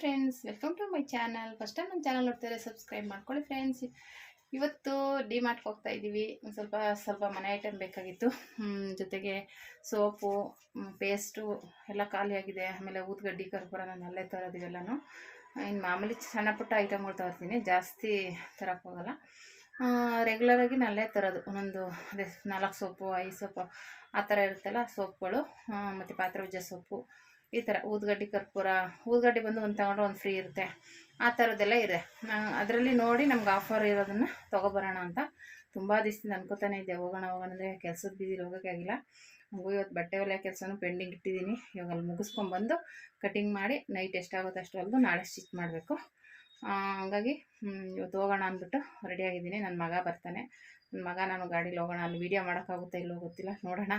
Friends welcome to my channel first time ನನ್ನ channel ನೋಡ್ತಾರೆ subscribe ಮಾಡ್ಕೊಳ್ಳಿ ಫ್ರೆಂಡ್ಸ್ ಇವತ್ತು ಡಿ ಮಾರ್ಟ್ಗೆ ಹೋಗ್ತಾ ಇದ್ದೀವಿ ಒಂದು ಸ್ವಲ್ಪ ಸ್ವಲ್ಪ ಮನೆ ಐಟಮ್ ಬೇಕಾಗಿತ್ತು. ಜೊತೆಗೆ ಸೋಪು ಪೇಸ್ಟು ಎಲ್ಲ ಖಾಲಿಯಾಗಿದೆ ಆಮೇಲೆ ಊದ್ಗಡ್ಡಿ, ಕರ್ಪೂರ ನಾನು ಅಲ್ಲೇ ತರೋದು ಇವೆಲ್ಲನೂ. ಇನ್ನು ಮಾಮೂಲಿ ಸಣ್ಣ ಪುಟ್ಟ ಐಟಮ್ಗಳು ತರ್ತೀನಿ. ಜಾಸ್ತಿ ತರಕ್ಕೆ ಹೋಗಲ್ಲ. ರೆಗ್ಯುಲರಾಗಿ ನಾನು ಅಲ್ಲೇ ತರೋದು. ಒಂದೊಂದು, ಅದೇ ನಾಲ್ಕು ಸೋಪು, ಐದು ಸೋಪು ಆ ಥರ ಇರುತ್ತಲ್ಲ ಸೋಪ್ಗಳು. ಮತ್ತು ಪಾತ್ರೆ ಉಜ್ಜೋ ಸೋಪು. ಈ ಥರ ಊದ್ಗಡ್ಡಿ ಕರ್ಪೂರ, ಊದ್ಗಡ್ಡಿ ಬಂದು ಒಂದು ತಗೊಂಡ್ರೆ ಒಂದು ಫ್ರೀ ಇರುತ್ತೆ. ಆ ಥರದ್ದೆಲ್ಲ ಇದೆ. ಅದರಲ್ಲಿ ನೋಡಿ ನಮ್ಗೆ ಆಫರ್ ಇರೋದನ್ನು ತೊಗೊಬರೋಣ ಅಂತ. ತುಂಬ ದಿವಸದಿಂದ ಅನ್ಕೋತಾನೆ ಇದ್ದೆ. ಹೋಗೋಣ ಹೋಗೋಣ ಅಂದರೆ ಕೆಲಸದ ಬೀದಿಲಿ ಹೋಗೋಕ್ಕಾಗಿಲ್ಲ ಮಗು ಇವತ್ತು ಬಟ್ಟೆ ಹೊಲಿಯೋ ಕೆಲಸನೂ ಪೆಂಡಿಂಗ್ ಇಟ್ಟಿದ್ದೀನಿ. ಇವಾಗ ಅಲ್ಲಿ ಮುಗಿಸ್ಕೊಂಬಂದು ಕಟಿಂಗ್ ಮಾಡಿ ನೈಟ್ ಎಷ್ಟಾಗುತ್ತೆ ಅಷ್ಟು ಹೊಲಿದು ನಾಳೆ ಸ್ಟಿಚ್ ಮಾಡಬೇಕು. ಹಂಗಾಗಿ ಇವತ್ತು ಹೋಗೋಣ ಅಂದ್ಬಿಟ್ಟು ರೆಡಿಯಾಗಿದ್ದೀನಿ ನನ್ನ ಮಗ ಬರ್ತಾನೆ. ನನ್ನ ಮಗ ನಾನು ಗಾಡೀಲಿ ಹೋಗೋಣ, ಅಲ್ಲಿ ವೀಡಿಯೋ ಮಾಡೋಕ್ಕಾಗುತ್ತೆ ಇಲ್ಲೋ ಗೊತ್ತಿಲ್ಲ. ನೋಡೋಣ,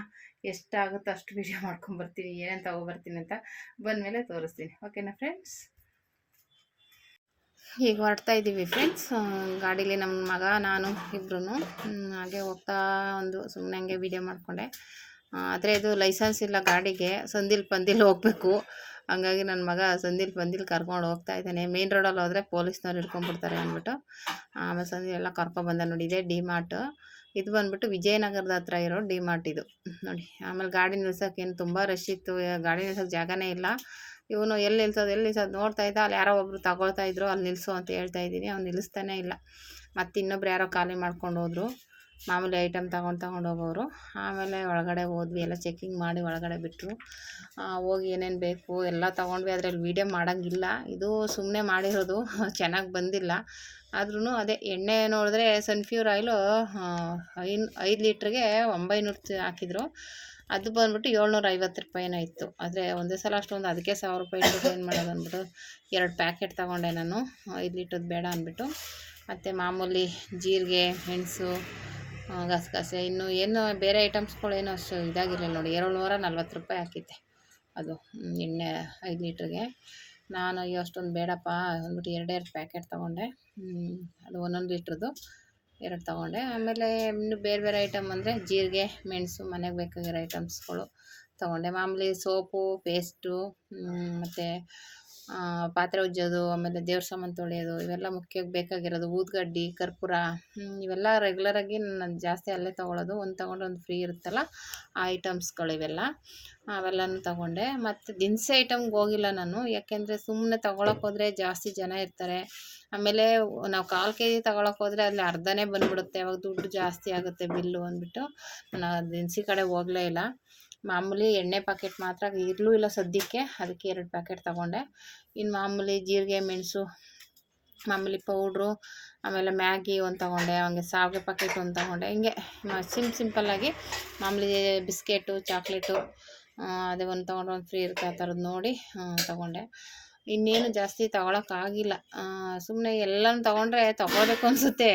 ಎಷ್ಟಾಗುತ್ತೋ ಅಷ್ಟು ವೀಡಿಯೋ ಮಾಡ್ಕೊಂಬರ್ತೀನಿ, ಏನೇನು ತೊಗೊಬರ್ತೀನಿ ಅಂತ ಬಂದಮೇಲೆ ತೋರಿಸ್ತೀನಿ. ಓಕೆನಾ ಫ್ರೆಂಡ್ಸ್ ಈಗ ಹೊರಡ್ತಾ ಇದ್ದೀವಿ ಫ್ರೆಂಡ್ಸ್ ಗಾಡೀಲಿ ನಮ್ಮ ಮಗ, ನಾನು ಇಬ್ರು ಹಾಗೆ ಹೋಗ್ತಾ ಒಂದು ಸುಮ್ಮನೆ ಹಂಗೆ ವೀಡಿಯೋ ಮಾಡಿಕೊಂಡೆ. ಆದರೆ ಇದು ಲೈಸೆನ್ಸ್ ಇಲ್ಲ ಗಾಡಿಗೆ, ಸಂದಿಲ್ ಪಂದಿಲ್ ಹೋಗಬೇಕು. ಹಂಗಾಗಿ ನನ್ನ ಮಗ ಸಂದಿಲ್ ಬಂದಿಲ್ ಕರ್ಕೊಂಡು ಹೋಗ್ತಾ ಇದ್ದಾನೆ. ಮೇನ್ ರೋಡಲ್ಲಿ ಹೋದರೆ ಪೊಲೀಸ್ನವ್ರು ಹಿಡ್ಕೊಂಡ್ಬಿಡ್ತಾರೆ ಅಂದ್ಬಿಟ್ಟು, ಆಮೇಲೆ ಸಂದಿಲ್ ಎಲ್ಲ ಕರ್ಕೊಬಂದ ನೋಡಿ ಇದೇ ಡಿ ಮಾರ್ಟ್ ಇದು ಬಂದ್ಬಿಟ್ಟು ವಿಜಯನಗರದ ಹತ್ರ ಇರೋ ಡಿ ಮಾರ್ಟ್ ಇದು. ನೋಡಿ, ಆಮೇಲೆ ಗಾಡಿ ನಿಲ್ಸೋಕ್ಕೇನು ತುಂಬ ರಶ್ ಇತ್ತು. ಗಾಡಿ ನಿಲ್ಸೋಕ್ಕೆ ಜಾಗನೇ ಇಲ್ಲ. ಇವನು ಎಲ್ಲಿ ನಿಲ್ಸೋದು ಎಲ್ಲಿ ನಿಲ್ಸೋದು ನೋಡ್ತಾ ಇದ್ದ. ಅಲ್ಲಿ ಯಾರೋ ಒಬ್ರು ತಗೊಳ್ತಾ ಇದ್ರು. ಅಲ್ಲಿ ನಿಲ್ಲಿಸು ಅಂತ ಹೇಳ್ತಾ ಇದ್ದೀನಿ. ಅವ್ನು ನಿಲ್ಲಿಸ್ತಾನೆ ಇಲ್ಲ. ಮತ್ತು ಇನ್ನೊಬ್ರು ಯಾರೋ ಖಾಲಿ ಮಾಡ್ಕೊಂಡು ಹೋದ್ರು. ಮಾಮೂಲಿ ಐಟಮ್ ತಗೊಂಡು ತಗೊಂಡು ಹೋಗೋರು ಆಮೇಲೆ ಒಳಗಡೆ ಹೋದ್ವಿ, ಎಲ್ಲ ಚೆಕ್ಕಿಂಗ್ ಮಾಡಿ ಒಳಗಡೆ ಬಿಟ್ಟರು ಹೋಗಿ ಏನೇನು ಬೇಕು ಎಲ್ಲ ತೊಗೊಂಡ್ವಿ. ಅದರಲ್ಲಿ ವೀಡಿಯೋ ಮಾಡೋಂಗಿಲ್ಲ. ಇದು ಸುಮ್ಮನೆ ಮಾಡಿರೋದು, ಚೆನ್ನಾಗಿ ಬಂದಿಲ್ಲ. ಆದ್ರೂ ಅದೇ ಎಣ್ಣೆ ನೋಡಿದ್ರೆ ಸನ್ಫ್ಯೂರ್ ಆಯಿಲು ಐನ್, ಐದು ಲೀಟ್ರಿಗೆ ಒಂಬೈನೂರು ಹಾಕಿದ್ರು. ಅದು ಬಂದ್ಬಿಟ್ಟು ಏಳ್ನೂರ ಐವತ್ತು ರೂಪಾಯಿನೋ ಇತ್ತು. ಆದರೆ ಒಂದೇ ಸಲ ಅಷ್ಟೊಂದು, ಅದಕ್ಕೆ ಸಾವಿರ ರೂಪಾಯಿ ಇಟ್ಟು ಏನು ಮಾಡೋದು ಅಂದ್ಬಿಟ್ಟು ಎರಡು ಪ್ಯಾಕೆಟ್ ತೊಗೊಂಡೆ ನಾನು. ಐದು ಲೀಟ್ರದ್ದು ಬೇಡ ಅಂದ್ಬಿಟ್ಟು. ಮತ್ತು ಮಾಮೂಲಿ ಜೀರಿಗೆ, ಮೆಣಸು ಗಸಗಸೆ ಇನ್ನು ಏನು ಬೇರೆ ಐಟಮ್ಸ್ಗಳು ಏನೋ ಅಷ್ಟು ಇದಾಗಿರಲಿಲ್ಲ ನೋಡಿ. ಏಳ್ನೂರ ನಲ್ವತ್ತು ರೂಪಾಯಿ ಹಾಕಿದ್ದೆ. ಅದು ಎಣ್ಣೆ ಐದು ಲೀಟ್ರಿಗೆ. ನಾನು ಅಯ್ಯೋ, ಅಷ್ಟೊಂದು ಬೇಡಪ್ಪ ಅಂದ್ಬಿಟ್ಟು ಎರಡೆರಡು ಪ್ಯಾಕೆಟ್ ತೊಗೊಂಡೆ. ಅದು ಒಂದೊಂದು ಲೀಟ್ರದ್ದು ಎರಡು ತೊಗೊಂಡೆ. ಆಮೇಲೆ ಇನ್ನು ಬೇರೆ ಬೇರೆ ಐಟಮ್ ಅಂದರೆ ಜೀರಿಗೆ, ಮೆಣಸು, ಮನೆಗೆ ಬೇಕಾಗಿರೋ ಐಟಮ್ಸ್ಗಳು ತೊಗೊಂಡೆ. ಮಾಮೂಲಿ ಸೋಪು, ಪೇಸ್ಟು ಮತ್ತು ಪಾತ್ರೆ ಉಜ್ಜೋದು, ಆಮೇಲೆ ದೇವ್ರ ಸಾಮಾನು ತೊಳೆಯೋದು, ಇವೆಲ್ಲ ಮುಖ್ಯವಾಗಿ ಬೇಕಾಗಿರೋದು. ಊದ್ಗಡ್ಡಿ, ಕರ್ಪೂರ ಇವೆಲ್ಲ ರೆಗ್ಯುಲರಾಗಿ ನಾನು ಜಾಸ್ತಿ ಅಲ್ಲೇ ತೊಗೊಳೋದು. ಒಂದು ತೊಗೊಂಡ್ರೆ ಒಂದು ಫ್ರೀ ಇರುತ್ತಲ್ಲ, ಆ ಐಟಮ್ಸ್ಗಳು ಇವೆಲ್ಲ. ಅವೆಲ್ಲನೂ ತೊಗೊಂಡೆ. ಮತ್ತು ದಿನಸಿ ಐಟಮ್ಗೆ ಹೋಗಿಲ್ಲ ನಾನು. ಯಾಕೆಂದರೆ ಸುಮ್ಮನೆ ತೊಗೊಳಕ್ಕೆ ಹೋದರೆ ಜಾಸ್ತಿ ಜನ ಇರ್ತಾರೆ. ಆಮೇಲೆ ನಾವು ಕಾಲು ಕೆ ಜಿ ತೊಗೊಳಕ್ಕೆ ಹೋದರೆ ಅಲ್ಲಿ ಅರ್ಧನೇ ಬಂದ್ಬಿಡುತ್ತೆ. ಅವಾಗ ದುಡ್ಡು ಜಾಸ್ತಿ ಆಗುತ್ತೆ ಬಿಲ್ಲು ಅಂದ್ಬಿಟ್ಟು. ನಾನು ದಿನಸಿ ಕಡೆ ಹೋಗಲೇ ಇಲ್ಲ. ಮಾಮೂಲಿ ಎಣ್ಣೆ ಪ್ಯಾಕೆಟ್ ಮಾತ್ರ ಇರಲೂ ಇಲ್ಲ ಸದ್ಯಕ್ಕೆ. ಅದಕ್ಕೆ ಎರಡು ಪ್ಯಾಕೆಟ್ ತೊಗೊಂಡೆ. ಇನ್ನು ಮಾಮೂಲಿ ಜೀರಿಗೆ, ಮೆಣಸು, ಮಾಮೂಲಿ ಪೌಡ್ರು ಆಮೇಲೆ ಮ್ಯಾಗಿ ಒಂದು ತೊಗೊಂಡೆ, ಹಂಗೆ ಸಾವಿಗೆ ಪ್ಯಾಕೆಟ್ ಒಂದು ತೊಗೊಂಡೆ. ಹಿಂಗೆ ಸಿಮ್ ಸಿಂಪಲ್ಲಾಗಿ ಮಾಮೂಲಿ ಬಿಸ್ಕೆಟು ಚಾಕ್ಲೇಟು ಅದೇ ಒಂದು ತೊಗೊಂಡು ಒಂದು ಫ್ರೀ ಇರುತ್ತೆ ಆ ಥರದ್ದು ನೋಡಿ ತೊಗೊಂಡೆ. ಇನ್ನೇನು ಜಾಸ್ತಿ ತಗೊಳಕ್ಕಾಗಿಲ್ಲ ಸುಮ್ಮನೆ ಎಲ್ಲನೂ ತಗೊಂಡ್ರೆ ತೊಗೋಬೇಕು ಅನಿಸುತ್ತೆ.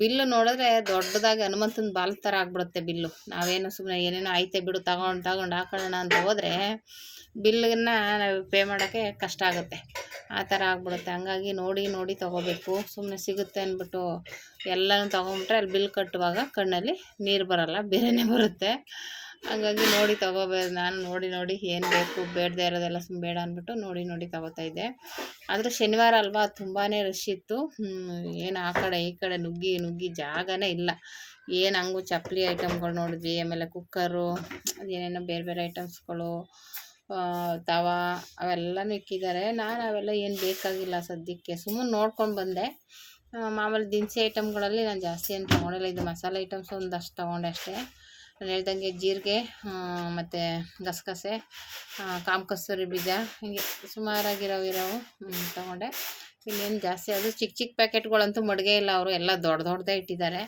ಬಿಲ್ಲು ನೋಡಿದ್ರೆ ದೊಡ್ಡದಾಗಿ ಹನುಮಂತನ ಬಾಲ್ ಥರ ಆಗ್ಬಿಡುತ್ತೆ ಬಿಲ್ಲು. ನಾವೇನು ಸುಮ್ಮನೆ ಏನೇನೋ ಐತೆ ಬಿಡು, ತಗೊಂಡು ತಗೊಂಡು ಹಾಕೊಳ್ಳೋಣ ಅಂತ ಹೋದರೆ ಬಿಲ್ಲನ್ನು ನಾವು ಪೇ ಮಾಡೋಕ್ಕೆ ಕಷ್ಟ ಆಗುತ್ತೆ. ಆ ಥರ ಆಗ್ಬಿಡುತ್ತೆ. ಹಂಗಾಗಿ ನೋಡಿ ನೋಡಿ ತೊಗೋಬೇಕು. ಸುಮ್ಮನೆ ಸಿಗುತ್ತೆ ಅಂದ್ಬಿಟ್ಟು ಎಲ್ಲನೂ ತೊಗೊಂಬಿಟ್ರೆ ಅಲ್ಲಿ ಬಿಲ್ ಕಟ್ಟುವಾಗ ಕಣ್ಣಲ್ಲಿ ನೀರು ಬರಲ್ಲ, ಬೇರೆನೇ ಬರುತ್ತೆ. ಹಂಗಾಗಿ ನೋಡಿ ತೊಗೋಬೇಕು ನಾನು ನೋಡಿ ನೋಡಿ ಏನು ಬೇಕು, ಬೇಡದೆ ಇರೋದೆಲ್ಲ ಸುಮ್ಮನೆ ಬೇಡ ಅಂದ್ಬಿಟ್ಟು ನೋಡಿ ನೋಡಿ ತಗೋತಾ ಇದ್ದೆ. ಆದರೆ ಶನಿವಾರ ಅಲ್ವಾ ತುಂಬಾ ರಶ್ ಇತ್ತು. ಏನು ಆ ಕಡೆ ಈ ಕಡೆ ನುಗ್ಗಿ ನುಗ್ಗಿ ಜಾಗನೇ ಇಲ್ಲ. ಏನು ಹಂಗು ಚಪ್ಪಲಿ ಐಟಮ್ಗಳು ನೋಡಿದ್ವಿ, ಆಮೇಲೆ ಕುಕ್ಕರು ಅದೇನೇನೋ ಬೇರೆ ಬೇರೆ ಐಟಮ್ಸ್ಗಳು ತವ ಅವೆಲ್ಲನೂ ಇಕ್ಕಿದ್ದಾರೆ. ನಾನು ಅವೆಲ್ಲ ಏನು ಬೇಕಾಗಿಲ್ಲ ಸದ್ಯಕ್ಕೆ. ಸುಮ್ಮನೆ ನೋಡ್ಕೊಂಡು ಬಂದೆ. ಮಾಮೂಲಿ ದಿನಸಿ ಐಟಮ್ಗಳಲ್ಲಿ ನಾನು ಜಾಸ್ತಿ ಏನು ತೊಗೊಂಡಿಲ್ಲ. ಇದು ಮಸಾಲೆ ಐಟಮ್ಸ್ ಒಂದಷ್ಟು ತೊಗೊಂಡೆ ಅಷ್ಟೇ. ನಾನು ಹೇಳ್ದಂಗೆ ಜೀರಿಗೆ ಮತ್ತು ಗಸಗಸೆ ಕಾಮ ಕಸ್ತೂರಿ ಬೀಜ, ಹೀಗೆ ಸುಮಾರಾಗಿರೋ ಇರೋವು ತೊಗೊಂಡೆ. ಇನ್ನೇನು ಜಾಸ್ತಿ ಅದು ಚಿಕ್ಕ ಚಿಕ್ಕ ಪ್ಯಾಕೆಟ್ಗಳಂತೂ ಮಡಿಗೆ ಇಲ್ಲ ಅವರು, ಎಲ್ಲ ದೊಡ್ಡ ದೊಡ್ಡದೇ ಇಟ್ಟಿದ್ದಾರೆ.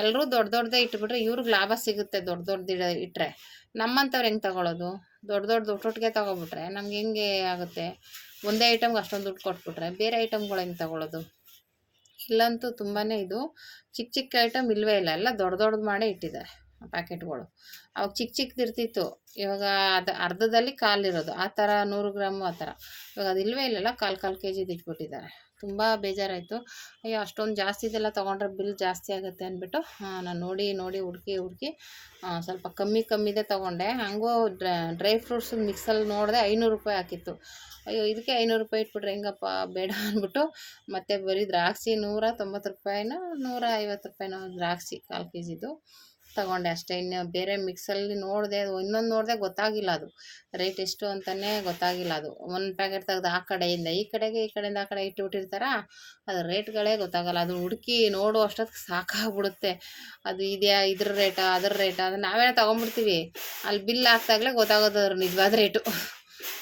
ಎಲ್ಲರೂ ದೊಡ್ಡ ದೊಡ್ಡದೇ ಇಟ್ಬಿಟ್ರೆ ಇವ್ರಿಗೆ ಲಾಭ ಸಿಗುತ್ತೆ ದೊಡ್ಡ ದೊಡ್ಡದು ಇಡ ಇಟ್ಟರೆ ನಮ್ಮಂಥವ್ರು ಹೆಂಗೆ ತಗೊಳ್ಳೋದು ದೊಡ್ಡ ದೊಡ್ಡ ಒಟ್ಟೊಟ್ಟಿಗೆ ತೊಗೊಬಿಟ್ರೆ ನಮ್ಗೆ ಹೆಂಗೆ ಆಗುತ್ತೆ? ಒಂದೇ ಐಟಮ್ಗೆ ಅಷ್ಟೊಂದು ದುಡ್ಡು ಕೊಟ್ಬಿಟ್ರೆ ಬೇರೆ ಐಟಮ್ಗಳು ಹೆಂಗೆ ತಗೊಳ್ಳೋದು ಇಲ್ಲಂತೂ ತುಂಬಾ ಇದು ಚಿಕ್ಕ ಚಿಕ್ಕ ಐಟಮ್ ಇಲ್ಲವೇ ಇಲ್ಲ, ಎಲ್ಲ ದೊಡ್ಡ ದೊಡ್ಡದು ಮಾಡೇ ಇಟ್ಟಿದ್ದಾರೆ. ಪ್ಯಾಕೆಟ್ಗಳು. ಅವಾಗ ಚಿಕ್ಕ ಚಿಕ್ಕದಿರ್ತಿತ್ತು ಇವಾಗ ಅದು ಅರ್ಧದಲ್ಲಿ ಕಾಲಿರೋದು. ಆ ಥರ ನೂರು ಗ್ರಾಮು ಆ ಥರ ಇವಾಗ ಅದು ಇಲ್ಲವೇ ಇಲ್ಲಲ್ಲ, ಕಾಲು ಕಾಲು ಕೆ ಜಿದು ಇಟ್ಬಿಟ್ಟಿದ್ದಾರೆ. ತುಂಬ ಬೇಜಾರಾಯಿತು. ಅಯ್ಯೋ, ಅಷ್ಟೊಂದು ಜಾಸ್ತಿ ಇದೆಲ್ಲ ತೊಗೊಂಡ್ರೆ ಬಿಲ್ ಜಾಸ್ತಿ ಆಗುತ್ತೆ ಅಂದ್ಬಿಟ್ಟು ನಾನು ನೋಡಿ ನೋಡಿ ಹುಡುಕಿ ಹುಡುಕಿ ಸ್ವಲ್ಪ ಕಮ್ಮಿ ಕಮ್ಮಿದೆ ತೊಗೊಂಡೆ. ಹಂಗೂ ಡ್ರೈ ಫ್ರೂಟ್ಸ್ ಮಿಕ್ಸಲ್ಲಿ ನೋಡಿದೆ ಐನೂರು ರೂಪಾಯಿ ಹಾಕಿತ್ತು. ಅಯ್ಯೋ ಇದಕ್ಕೆ ಐನೂರು ರೂಪಾಯಿ ಇಟ್ಬಿಟ್ರೆ ಹೆಂಗಪ್ಪ, ಬೇಡ ಅಂದ್ಬಿಟ್ಟು ಮತ್ತೆ ಬರೀ ದ್ರಾಕ್ಷಿ ನೂರ ತೊಂಬತ್ತು ರೂಪಾಯಿನೋ ನೂರ ಐವತ್ತು ರೂಪಾಯಿನೋ ದ್ರಾಕ್ಷಿ ಕಾಲು ಕೆ ಜಿದು ತಗೊಂಡೆ ಅಷ್ಟೇ. ಇನ್ನು ಬೇರೆ ಮಿಕ್ಸಲ್ಲಿ ನೋಡಿದೆ ಇನ್ನೊಂದು ನೋಡಿದೆ ಗೊತ್ತಾಗಿಲ್ಲ ಅದು. ರೇಟ್ ಎಷ್ಟು ಅಂತಲೇ ಗೊತ್ತಾಗಿಲ್ಲ ಅದು. ಒಂದು ಪ್ಯಾಕೆಟ್ ತೆಗೆದು ಆ ಕಡೆಯಿಂದ, ಈ ಕಡೆಗೆ, ಈ ಕಡೆಯಿಂದ ಆ ಕಡೆ ಇಟ್ಟುಬಿಟ್ಟಿರ್ತಾರ ಅದು ರೇಟ್ಗಳೇ ಗೊತ್ತಾಗಲ್ಲ. ಅದು ಹುಡುಕಿ ನೋಡು ಅಷ್ಟೊತ್ತಿಗೆ ಸಾಕಾಗ್ಬಿಡುತ್ತೆ. ಅದು ಇದೆಯಾ, ಇದ್ರ ರೇಟ ಅದ್ರ ರೇಟ ಅದು ನಾವೇ ತೊಗೊಂಬಿಡ್ತೀವಿ. ಅಲ್ಲಿ ಬಿಲ್ ಹಾಕ್ದಾಗಲೇ ಗೊತ್ತಾಗೋದು ಅದ್ರ ನಿಜವಾದ ರೇಟು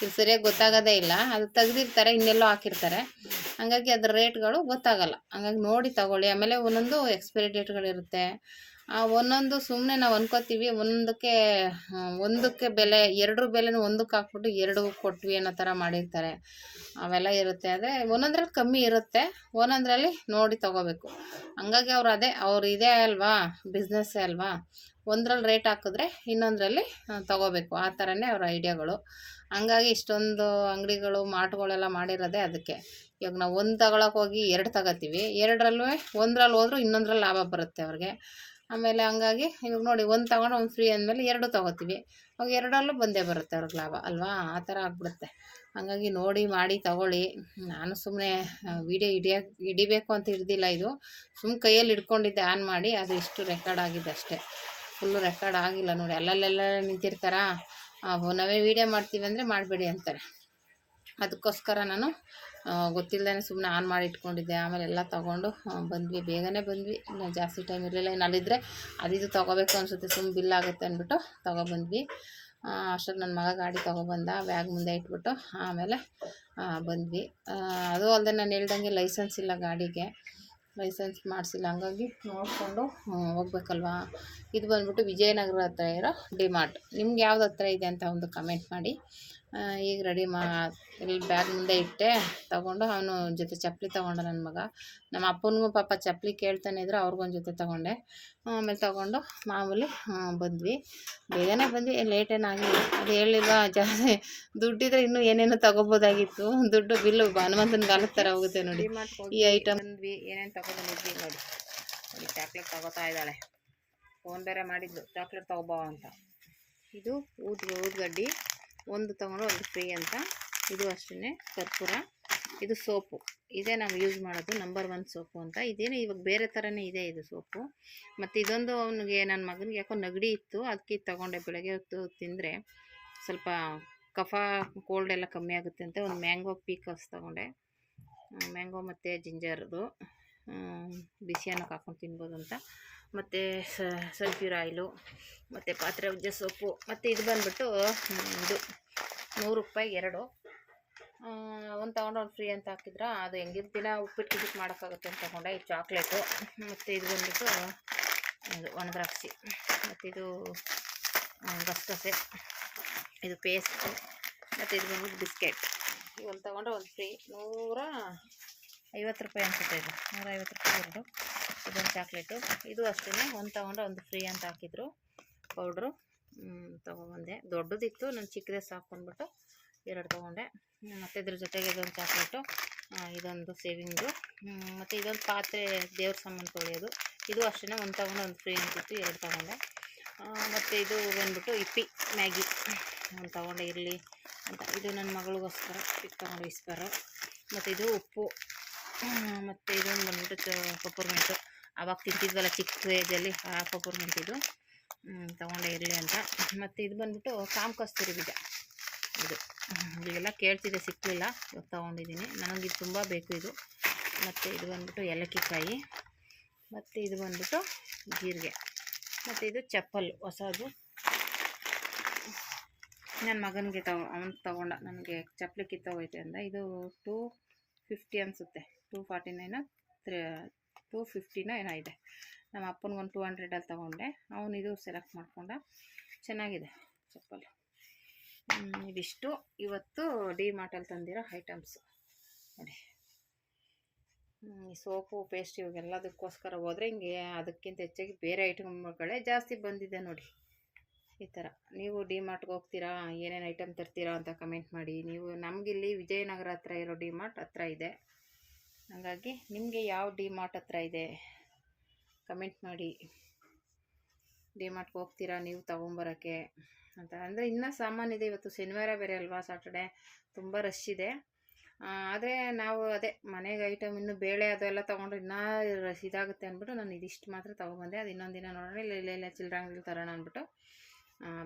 ಇದು ಸರಿಯಾಗಿ ಗೊತ್ತಾಗೋದೇ ಇಲ್ಲ. ಅದು ತೆಗೆದಿರ್ತಾರೆ, ಇನ್ನೆಲ್ಲೋ ಹಾಕಿರ್ತಾರೆ. ಹಂಗಾಗಿ ಅದ್ರ ರೇಟ್ಗಳು ಗೊತ್ತಾಗಲ್ಲ. ಹಂಗಾಗಿ ನೋಡಿ ತಗೊಳ್ಳಿ. ಆಮೇಲೆ ಒಂದೊಂದು ಎಕ್ಸ್ಪೈರಿ ಡೇಟ್ಗಳಿರುತ್ತೆ ಆ, ಒಂದೊಂದು ಸುಮ್ಮನೆ ನಾವು ಅನ್ಕೋತೀವಿ, ಒಂದಕ್ಕೆ ಒಂದಕ್ಕೆ ಬೆಲೆ ಎರಡರ ಬೆಲೆನೂ ಒಂದಕ್ಕೆ ಹಾಕ್ಬಿಟ್ಟು ಎರಡು ಕೊಟ್ವಿ ಅನ್ನೋ ಥರ ಮಾಡಿರ್ತಾರೆ. ಅವೆಲ್ಲ ಇರುತ್ತೆ. ಆದರೆ ಒಂದೊಂದ್ರಲ್ಲಿ ಕಮ್ಮಿ ಇರುತ್ತೆ. ಒಂದೊಂದರಲ್ಲಿ ನೋಡಿ ತೊಗೋಬೇಕು. ಹಂಗಾಗಿ ಅವ್ರು ಅದೇ, ಅವ್ರು ಇದೇ ಅಲ್ವಾ? ಬಿಸ್ನೆಸ್ಸೇ ಅಲ್ವಾ? ಒಂದ್ರಲ್ಲಿ ರೇಟ್ ಹಾಕಿದ್ರೆ ಇನ್ನೊಂದರಲ್ಲಿ ತೊಗೋಬೇಕು. ಆ ಥರನೇ ಅವ್ರ ಐಡಿಯಾಗಳು. ಹಂಗಾಗಿ ಇಷ್ಟೊಂದು ಅಂಗಡಿಗಳು, ಮಾರ್ಟ್ಗಳೆಲ್ಲ ಮಾಡಿರೋದೆ ಅದಕ್ಕೆ. ಇವಾಗ ನಾವು ಒಂದು ತಗೊಳಕ್ಕೆ ಹೋಗಿ ಎರಡು ತಗೋತೀವಿ. ಎರಡರಲ್ಲೂ, ಒಂದ್ರಲ್ಲಿ ಹೋದ್ರೂ ಇನ್ನೊಂದ್ರಲ್ಲಿ ಲಾಭ ಬರುತ್ತೆ ಅವ್ರಿಗೆ. ಆಮೇಲೆ ಹಂಗಾಗಿ ಇವಾಗ ನೋಡಿ ಒಂದು ತಗೊಂಡು ಒಂದು ಫ್ರೀ ಅಂದಮೇಲೆ ಎರಡು ತಗೋತೀವಿ. ಅವಾಗ ಎರಡಲ್ಲೂ ಬಂದೇ ಬರುತ್ತೆ ಅವ್ರಿಗೆ ಲಾಭ ಅಲ್ವಾ? ಆ ಥರ ಆಗ್ಬಿಡುತ್ತೆ. ಹಂಗಾಗಿ ನೋಡಿ ಮಾಡಿ ತಗೊಳ್ಳಿ. ನಾನು ಸುಮ್ಮನೆ ವೀಡಿಯೋ ಹಿಡಿಯೋ, ಹಿಡಿಬೇಕು ಅಂತ ಹಿಡ್ದಿಲ್ಲ ಇದು. ಸುಮ್ಮನೆ ಕೈಯಲ್ಲಿ ಹಿಡ್ಕೊಂಡಿದ್ದೆ ಆನ್ ಮಾಡಿ, ಅದು ಇಷ್ಟು ರೆಕಾರ್ಡ್ ಆಗಿದೆ ಅಷ್ಟೇ. ಫುಲ್ಲು ರೆಕಾರ್ಡ್ ಆಗಿಲ್ಲ ನೋಡಿ. ಅಲ್ಲಲ್ಲೆಲ್ಲ ನಿಂತಿರ್ತಾರಾ? ನಾವೇ ವೀಡಿಯೋ ಮಾಡ್ತೀವಿ ಅಂದರೆ ಮಾಡಬೇಡಿ ಅಂತಾರೆ. ಅದಕ್ಕೋಸ್ಕರ ನಾನು ಗೊತ್ತಿಲ್ಲದೇ ಸುಮ್ಮನೆ ಆನ್ ಮಾಡಿ ಇಟ್ಕೊಂಡಿದ್ದೆ. ಆಮೇಲೆ ಎಲ್ಲ ತೊಗೊಂಡು ಬಂದ್ವಿ. ಬೇಗನೆ ಬಂದ್ವಿ. ಇನ್ನು ಜಾಸ್ತಿ ಟೈಮ್ ಇರಲಿಲ್ಲ. ಇನ್ನು ಅಲ್ಲಿದ್ದರೆ ಅದಿದು ತೊಗೋಬೇಕು ಅನಿಸುತ್ತೆ. ಸುಮ್ಮನೆ ಬಿಲ್ ಆಗುತ್ತೆ ಅಂದ್ಬಿಟ್ಟು ತೊಗೊಬಂದ್ವಿ. ಅಷ್ಟೊತ್ತು ನನ್ನ ಮಗ ಗಾಡಿ ತೊಗೊಬಂದ ಬ್ಯಾಗ್ ಮುಂದೆ ಇಟ್ಬಿಟ್ಟು ಆಮೇಲೆ ಬಂದ್ವಿ. ಅದು ಅಲ್ಲದೆ ನಾನು ಹೇಳ್ದಂಗೆ ಲೈಸೆನ್ಸ್ ಇಲ್ಲ ಗಾಡಿಗೆ. ಲೈಸೆನ್ಸ್ ಮಾಡಿಸಿಲ್ಲ. ಹಂಗಾಗಿ ನೋಡಿಕೊಂಡು ಹೋಗ್ಬೇಕಲ್ವಾ? ಇದು ಬಂದ್ಬಿಟ್ಟು ವಿಜಯನಗರ ಹತ್ರ ಇರೋ ಡಿಮಾರ್ಟ್ ನಿಮ್ಗೆ ಯಾವ್ದು ಹತ್ರ ಇದೆ ಅಂತ ಒಂದು ಕಮೆಂಟ್ ಮಾಡಿ. ಈಗ ರೆಡಿ ಮಾ ಇಲ್ಲಿ ಬ್ಯಾಗ್ ಮುಂದೆ ಇಟ್ಟೆ ತಗೊಂಡು ಅವನು ಜೊತೆ ಚಪ್ಪಲಿ ತೊಗೊಂಡ ನನ್ನ ಮಗ. ನಮ್ಮ ಅಪ್ಪನಿಗೂ ಪಾಪ ಚಪ್ಪಲಿ ಕೇಳ್ತಾನೆ ಇದ್ರು ಅವ್ರಿಗೊಂದು ಜೊತೆ ತಗೊಂಡೆ. ಆಮೇಲೆ ತಗೊಂಡು ಮಾಮೂಲಿ ಬಂದ್ವಿ. ಬೇಗನೆ ಬಂದ್ವಿ ಲೇಟ್ ಏನಾಗಿಲ್ಲ ಅದು ಹೇಳಿಲ್ಲ ಜಾಸ್ತಿ ದುಡ್ಡಿದ್ರೆ ಇನ್ನೂ ಏನೇನೋ ತಗೋಬೋದಾಗಿತ್ತು. ದುಡ್ಡು ಬಿಲ್ಲು ಹನುಮಂತನ ಕಾಲದ ಥರ ಹೋಗುತ್ತೆ ನೋಡಿ. ಈ ಐಟಮ್ ಬಂದ್ವಿ ಏನೇನು ತಗೋಬಂದಿದ್ವಿ ನೋಡಿ. ನೋಡಿ ಚಾಕ್ಲೇಟ್ ತಗೋತಾ ಇದ್ದಾಳೆ. ಫೋನ್ ಬೇರೆ ಮಾಡಿದ್ಲು ಚಾಕ್ಲೇಟ್ ತೊಗೊಬೋ ಅಂತ. ಇದು ಊದ್ ಊದ್ಗಡ್ಡಿ. ಒಂದು ತೊಗೊಂಡು ಒಂದು ಫ್ರೀ ಅಂತ. ಇದು ಅಷ್ಟೇ ಕರ್ಪೂರ. ಇದು ಸೋಪು. ಇದೇ ನಾವು ಯೂಸ್ ಮಾಡೋದು ನಂಬರ್ ಒನ್ ಸೋಪು ಅಂತ. ಇದೇನು ಇವಾಗ ಬೇರೆ ಥರನೇ ಇದೆ ಇದು ಸೋಪು. ಮತ್ತು ಇದೊಂದು ಅವನಿಗೆ ನನ್ನ ಮಗನಿಗೆ ಯಾಕೋ ನಗಡಿ ಇತ್ತು. ಅದಕ್ಕೆ ತೊಗೊಂಡೆ ಬೆಳಗ್ಗೆ ಹೊತ್ತು ತಿಂದರೆ. ಸ್ವಲ್ಪ ಕಫ ಕೋಲ್ಡ್ ಎಲ್ಲ ಕಮ್ಮಿ ಆಗುತ್ತೆ ಅಂತ ಒಂದು ಮ್ಯಾಂಗೋ ಪೀಕಸ್ ತೊಗೊಂಡೆ. ಮ್ಯಾಂಗೋ ಮತ್ತು ಜಿಂಜರ್ದು ಬಿಸಿ ಅನ್ನಕ್ಕೆ ಹಾಕೊಂಡು ತಿನ್ಬೋದು ಅಂತ. ಮತ್ತು ಸಲ್ಫ್ಯೂರ್ ಆಯಿಲು, ಮತ್ತು ಪಾತ್ರೆ ಉಜ್ಜ ಸೋಪು ಮತ್ತು ಇದು ಬಂದುಬಿಟ್ಟು ಇದು ನೂರು ರೂಪಾಯಿ ಎರಡು. ಒಂದು ತೊಗೊಂಡು ಒಂದು ಫ್ರೀ ಅಂತ ಹಾಕಿದ್ರೆ, ಅದು ಹೆಂಗಿನ ದಿನ ಉಪ್ಪಿಟ್ಟು ಗಿಪ್ಪಿಟ್ಟು ಮಾಡೋಕ್ಕಾಗುತ್ತೆ ಅಂತ ತೊಗೊಂಡೆ ಇದು ಚಾಕ್ಲೇಟು ಮತ್ತು ಇದು ಬಂದುಬಿಟ್ಟು, ಇದು ಒಣದ್ರಾಕ್ಷಿ ಮತ್ತು ಇದು ಗಸಗಸೆ. ಇದು ಪೇಸ್ಟು ಮತ್ತು ಇದು ಬಂದ್ಬಿಟ್ಟು ಬಿಸ್ಕೆಟ್ ಇವನ್ನು ತೊಗೊಂಡ್ರೆ ಒಂದು ಫ್ರೀ ನೂರ ಐವತ್ತು ರೂಪಾಯಿ ಅನ್ಸುತ್ತೆ ಇದು. ನೂರ ಐವತ್ತು ರೂಪಾಯಿ ಎರಡು. ಚಾಕ್ಲೇಟು ಇದು ಅಷ್ಟೇ ಒಂದು ತೊಗೊಂಡ್ರೆ ಒಂದು ಫ್ರೀ ಅಂತ ಹಾಕಿದ್ರು. ಪೌಡ್ರು ತೊಗೊಬಂದೆ. ದೊಡ್ಡದಿತ್ತು. ನಾನು ಚಿಕ್ಕದೇ ಸಾಕು ಎರಡು ತೊಗೊಂಡೆ. ಮತ್ತು ಇದ್ರ ಜೊತೆಗೆ ಇದೊಂದು ಚಾಕ್ಲೇಟು ಇದೊಂದು ಸೇವಿಂಗು ಮತ್ತು ಇದೊಂದು ಪಾತ್ರೆ ದೇವ್ರ ಸಾಮಾನು ತೊಳೆಯೋದು. ಇದು ಅಷ್ಟೇ ಒಂದು ತೊಗೊಂಡು ಒಂದು ಫ್ರೀ ಅಂತಿತ್ತು ಎರಡು ತೊಗೊಂಡೆ. ಮತ್ತು ಇದು ಬಂದ್ಬಿಟ್ಟು ಇಪ್ಪಿ, ಮ್ಯಾಗಿ. ಒಂದು ತೊಗೊಂಡೆ ಇರಲಿ ಅಂತ. ಇದು ನನ್ನ ಮಗಳಿಗೋಸ್ಕರ. ಇದು ತೊಗೊಂಡು ಇಸ್ಬಾರು ಮತ್ತು ಇದು ಉಪ್ಪು. ಮತ್ತು ಇದೊಂದು ಬಂದ್ಬಿಟ್ಟು ಪಪ್ಪರ್ಮೆಂಟು ಆವಾಗ ತಿಂತಿದ್ವಲ್ಲ ಚಿಕ್ಕ ಏಜಲ್ಲಿ ಆ ಮಂತಿದ್ದು ಇದು ತೊಗೊಂಡೆ ಇರಲಿ ಅಂತ. ಮತ್ತು ಇದು ಬಂದ್ಬಿಟ್ಟು ಕಾಮ್ ಕಸ್ತೂರಿ ಬೀಜ. ಇದು. ಇವೆಲ್ಲ ಕೇಳ್ತಿದ್ದೆ ಸಿಕ್ಕಲಿಲ್ಲ ಇವಾಗ ತೊಗೊಂಡಿದ್ದೀನಿ. ನನಗಿದು ತುಂಬ ಬೇಕು ಇದು. ಮತ್ತು ಇದು ಬಂದ್ಬಿಟ್ಟು ಏಲಕ್ಕಿಕಾಯಿ. ಮತ್ತು ಇದು ಬಂದ್ಬಿಟ್ಟು ಜೀರಿಗೆ. ಮತ್ತು ಇದು ಚಪ್ಪಲ್, ಹೊಸದು. ನನ್ನ ಮಗನಿಗೆ ತಗೊ, ಅವನು ತೊಗೊಂಡ. ನನಗೆ ಚಪ್ಪಲಿ ಕಿತ್ತೋಗೈತೆ ಅಂದ. ಇದು ಟೂ ಫಿಫ್ಟಿ ಅನಿಸುತ್ತೆ. Two forty nine three two ಫಿಫ್ಟಿನ ಏನೋ ಇದೆ ನಮ್ಮ ಅಪ್ಪನಿಗೆ ಒಂದು ಟೂ ಹಂಡ್ರೆಡಲ್ಲಿ ತೊಗೊಂಡೆ. ಅವನು ಇದು ಸೆಲೆಕ್ಟ್ ಮಾಡ್ಕೊಂಡ. ಚೆನ್ನಾಗಿದೆ ಚಪ್ಪಲು. ಇದಿಷ್ಟು. ಇವತ್ತು ಡಿ ಮಾರ್ಟಲ್ಲಿ ತಂದಿರೋ ಐಟಮ್ಸು ನೋಡಿ. ಸೋಪು ಪೇಸ್ಟ್ ಇವಾಗೆಲ್ಲದಕ್ಕೋಸ್ಕರ ಹೋದರೆ ಹಿಂಗೆ ಅದಕ್ಕಿಂತ ಹೆಚ್ಚಾಗಿ ಬೇರೆ ಐಟಮ್ಗಳೇ ಜಾಸ್ತಿ ಬಂದಿದೆ ನೋಡಿ. ಈ ಥರ ನೀವು ಡಿಮಾರ್ಟ್ಗೆ ಹೋಗ್ತೀರಾ? ಏನೇನು ಐಟಮ್ ತರ್ತೀರಾ ಅಂತ ಕಮೆಂಟ್ ಮಾಡಿ. ನೀವು ನಮಗಿಲ್ಲಿ ವಿಜಯನಗರ ಹತ್ರ ಇರೋ ಡಿಮಾರ್ಟ್ ಹತ್ರ ಇದೆ. ಹಾಗಾಗಿ ನಿಮಗೆ ಯಾವ ಡಿಮಾರ್ಟ್ ಹತ್ರ ಇದೆ? ಕಮೆಂಟ್ ಮಾಡಿ. ಡಿಮಾರ್ಟ್ಗೆ ಹೋಗ್ತೀರಾ ನೀವು ತೊಗೊಂಬರೋಕ್ಕೆ ಅಂತ. ಅಂದರೆ ಇನ್ನೂ ಸಾಮಾನಿದೆ ಇವತ್ತು ಶನಿವಾರ ಬೇರೆ ಅಲ್ವಾ? ಸಾಟರ್ಡೆ ತುಂಬ ರಶ್ ಇದೆ. ಆದರೆ ನಾವು ಅದೇ ಮನೆಗೆ ಐಟಮ್ ಇನ್ನು ಬೇಳೆ ಅದೆಲ್ಲ ತೊಗೊಂಡ್ರೆ ಇನ್ನೂ ಇದಾಗುತ್ತೆ ಅಂದ್ಬಿಟ್ಟು ನಾನು ಇದಿಷ್ಟು ಮಾತ್ರ ತೊಗೊಂಬಂದೆ. ಅದು ಇನ್ನೊಂದು ದಿನ ನೋಡೋಣ. ಇಲ್ಲ ಇಲ್ಲ ಇಲ್ಲ ಚಿಲ್ಲರೆ ಅಂಗಡಿ ತರೋಣ ಅಂದ್ಬಿಟ್ಟು.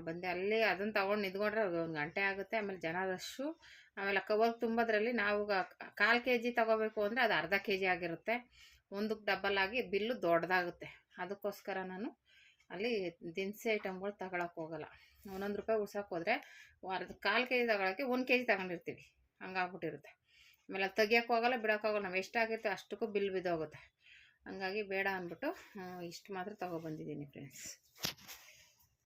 ಬಂದೆ. ಅಲ್ಲಿ ಅದನ್ನು ತೊಗೊಂಡು ನಿಂತ್ಕೊಂಡ್ರೆ ಒಂದು ಗಂಟೆ ಆಗುತ್ತೆ. ಆಮೇಲೆ ಜನ ರಶ್ಶು ಆಮೇಲೆ ಕವರ್ ತುಂಬೋದ್ರಲ್ಲಿ ನಾವು ಕಾಲು ಕೆ ಜಿ ತೊಗೋಬೇಕು ಅಂದರೆ ಅದು ಅರ್ಧ ಕೆ ಜಿ ಆಗಿರುತ್ತೆ. ಒಂದಕ್ಕೆ ಡಬಲ್ ಆಗಿ ಬಿಲ್ಲು ದೊಡ್ಡದಾಗುತ್ತೆ. ಅದಕ್ಕೋಸ್ಕರ ನಾನು ಅಲ್ಲಿ ದಿನಸಿ ಐಟಮ್ಗಳು ತಗೊಳಕ್ಕೆ ಹೋಗಲ್ಲ. ಒಂದೊಂದು ರೂಪಾಯಿ ಉಳ್ಸೋಕೆ ಹೋದರೆ ಅರ್ಧ ಕಾಲು ಕೆ ಜಿ ತಗೊಳಕ್ಕೆ ಒಂದು ಕೆ ಜಿ ತಗೊಂಡಿರ್ತೀವಿ. ಹಂಗಾಗ್ಬಿಟ್ಟಿರುತ್ತೆ. ಆಮೇಲೆ ಅದು ತೆಗಿಯೋಕೆ ಹೋಗಲ್ಲ, ಬಿಡೋಕೆ ಹೋಗಲ್ಲ. ನಾವು ಎಷ್ಟಾಗಿರ್ತೀವಿ ಅಷ್ಟಕ್ಕೂ ಬಿಲ್ ಬಿದ್ದೋಗುತ್ತೆ. ಹಂಗಾಗಿ ಬೇಡ ಅಂದ್ಬಿಟ್ಟು ಇಷ್ಟು ಮಾತ್ರ ತೊಗೊಬಂದಿದ್ದೀನಿ ಫ್ರೆಂಡ್ಸ್